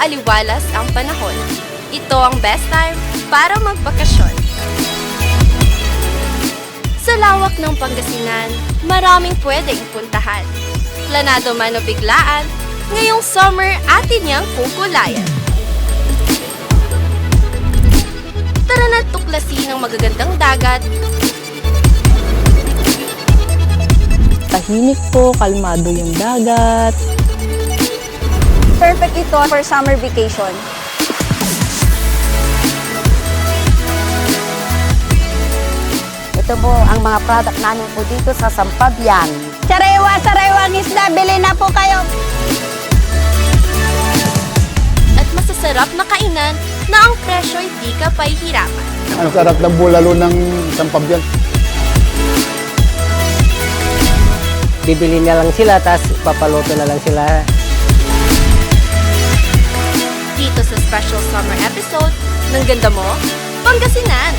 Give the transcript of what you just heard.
maaliwalas ang panahon. Ito ang best time para magbakasyon. Sa lawak ng Pangasinan, maraming pwedeng puntahan. Planado man o biglaan, ngayong summer atin niyang kukulayan. Tara na tuklasin ang magagandang dagat Tahimik po, kalmado yung dagat. Perfect ito for summer vacation. Ito po ang mga product namin po dito sa Sampabian. Sariwa, sariwang isda, bili na po kayo. at masasarap na kainan na ang presyo'y di ka pahihirapan. Ang sarap ng bulalo ng sampabyan. bibili na lang sila, tapos papaluto na lang sila. Special summer episode ng Ganda Mo, Pangasinan.